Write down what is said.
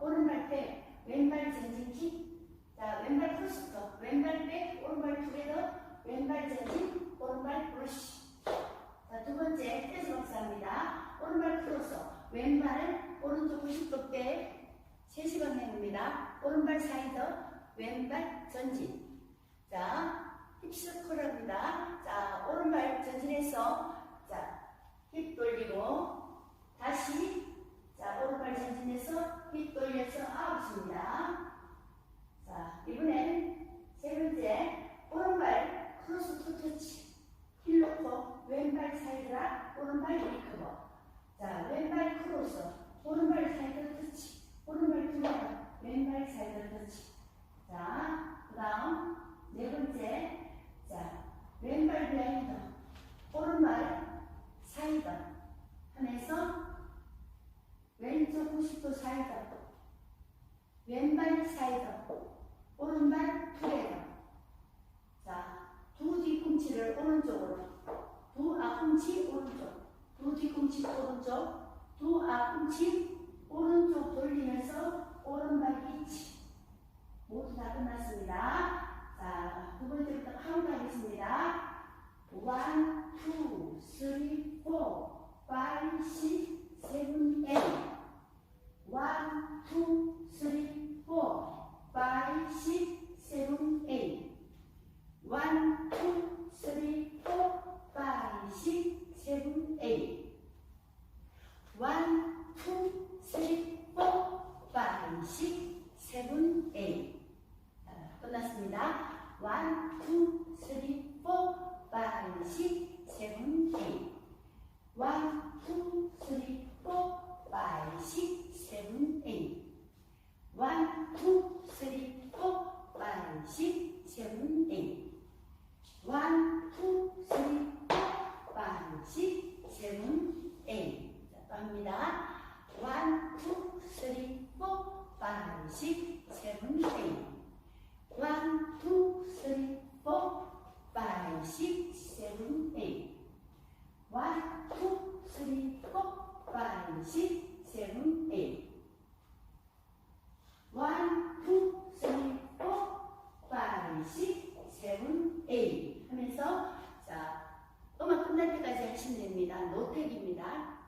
오른발 빼 왼발 전진키 자, 왼발 풀스터. 왼발 빼 오른발 두개더 왼발 전진 오른발 브러쉬. 자, 두 번째 테스 박사입니다. 오른발 풀어서 왼발을 오른쪽 90도 때 3시간 내입니다 오른발 사이더 왼발 전진. 자, 힙스컬입니다. 자, 오른발 전진해서 사이드라 오른발 리커버 자 왼발 크로스. 오른발 사이드 터치. 오른발 투어 왼발 사이드 터치. 자 그 다음 네 번째. 자 왼발 비하인드 오른발 사이드 하면서 왼쪽 90도 사이드 왼발 사이드 오른발 투레더 자, 두 뒤꿈치를 오른쪽으로, 두 앞꿈치 오른쪽, 두 뒤꿈치 오른쪽, 두 앞꿈치 오른쪽 돌리면서 오른발 뒤치. 모두 다 끝났습니다. 자, 두 번째부터 카운트 하겠습니다. 1, 2, 3, 4, 5, 6, 7, 8. six, seven, eight. One, two, three, four, five, six, seven, eight. 하면서 자 음악 끝날 때까지 하시면 됩니다. 노텍입니다.